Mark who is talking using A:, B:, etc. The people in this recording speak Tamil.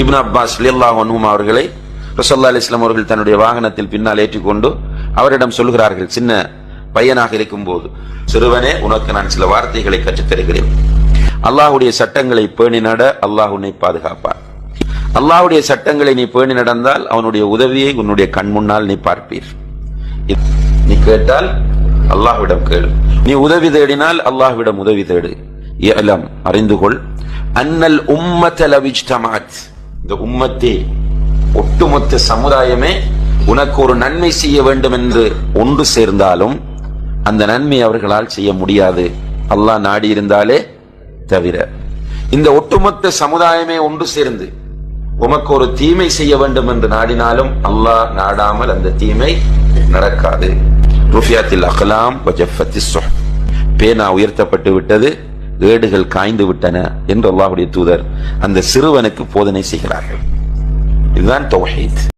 A: இப்னு அப்பாஸ் லியல்லாஹு அன்ஹும் அவர்களை ரசல்லா அலிஸ்லாம் அவர்கள் தன்னுடைய வாகனத்தில் பின்னால் ஏற்றிக்கொண்டு அவரிடம் சொல்கிறார்கள். சின்ன பையனாக இருக்கும்போது சிறுவனே உனக்கு நான் சில வார்த்தைகளை கற்றுத் அல்லாஹுடைய சட்டங்களை பேணி நட அல்லாஹ் உன்னை பாதுகாப்பான். அல்லாஹுடைய சட்டங்களை நீ பேணி நடந்தால் அவனுடைய உதவியை உன்னுடைய கண் முன்னால் நீ பார்ப்பீர். நீ கேட்டால் அல்லாஹ்விடம் கேளு. நீ உதவி தேடினால் அல்லாஹ்விடம் உதவி தேடு. அறிந்து கொள். அன்னல் உம்மத லவிஜ்தமாத். இந்த உம்மத்தே ஒட்டுமொத்த சமுதாயமே உனக்கு ஒரு நன்மை செய்ய வேண்டும் என்று ஒன்று சேர்ந்தாலும் அந்த நன்மை அவர்களால் செய்ய முடியாது. அல்லாஹ் நாடி இருந்தாலே தவிர. இந்த ஒட்டுமொத்த சமுதாயமே ஒன்று சேர்ந்து உமக்கு ஒரு தீமை செய்ய வேண்டும் என்று நாடினாலும் அல்லாஹ் நாடாமல் அந்த தீமை நடக்காது. ருஃபியாத்தில் அகலாம் பேனா உயர்த்தப்பட்டு விட்டது. ஏடுகள் காய்ந்து விட்டன என்று அல்லாஹுடைய தூதர் அந்த சிறுவனுக்கு போதனை செய்கிறார்கள். இதுதான் தௌஹீத்.